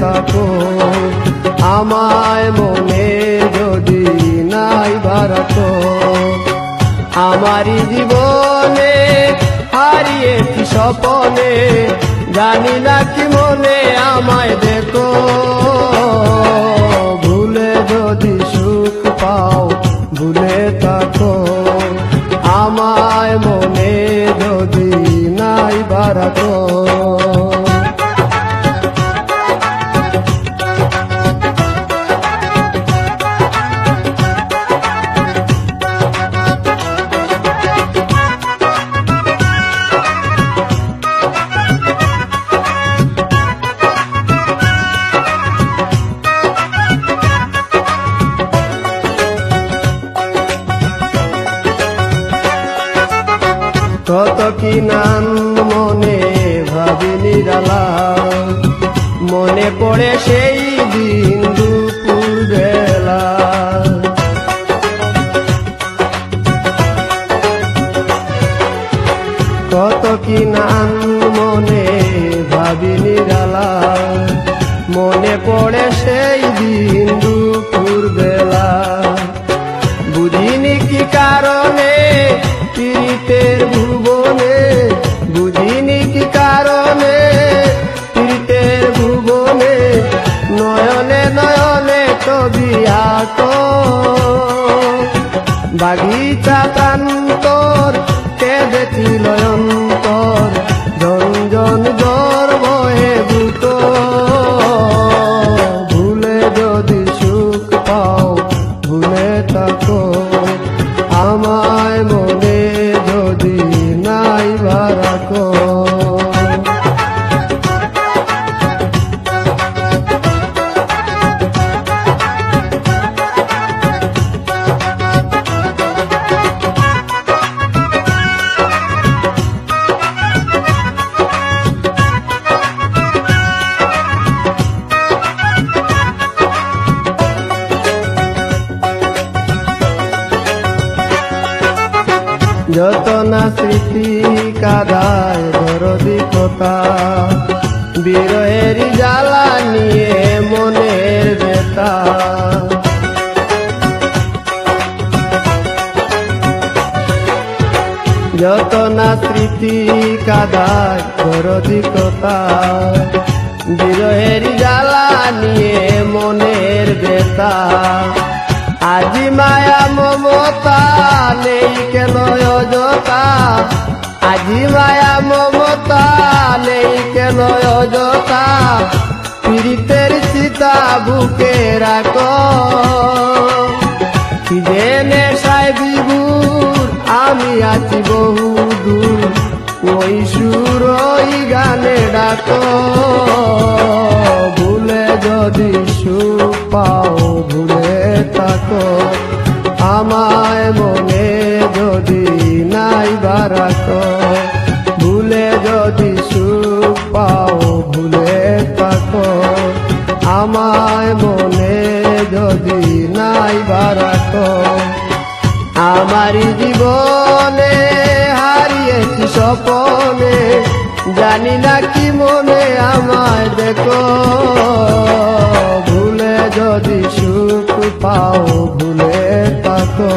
কাপড় আমায় মনে যদি নাই ভারত আমারই জীবনে হারিয়েছি সপনে জানি না কি মনে আমায় দেখো। ভুলে যদি সুখ পাও, ভুলে থাকো। আমার কত কি নাম মনে ভাবি নিরালা মনে পড়ে সেই দিন দুপুর বেলা কত কি নাম মনে ভাবি নিরালা মনে পড়ে সেই দিন দুপুর বেলা বুঝিনি কি কারণে পীড়িতের ভুবনে আঁকো বাগিচা প্রান্তর যত না স্মৃতি কাদায় দরদি কথা বিরহের জ্বালা নিয়ে মনের বেতা যত না স্মৃতি কাদায় দরদি কথা বিরহের জ্বালা নিয়ে মনের বেতা আজি মায়া মমতা নেই কেন অযথা আজি মায়া মমতা নেই কেন অযথা পীড়িতের সীতা বুকে রাখ। জেনে সাই বিভুর, আমি আছি বহু দূর। ওই সুর গানে ডাক। ভুলে যদি সুখ পাও, ভুলে থাকো। আমায় মনে যদি নাই বারাক আমারই জীবনে হারিয়েছি স্বপনে, জানি না কি মনে আমায় দেখো। ভুলে যদি সুখ পাও, ভুলে থাকো।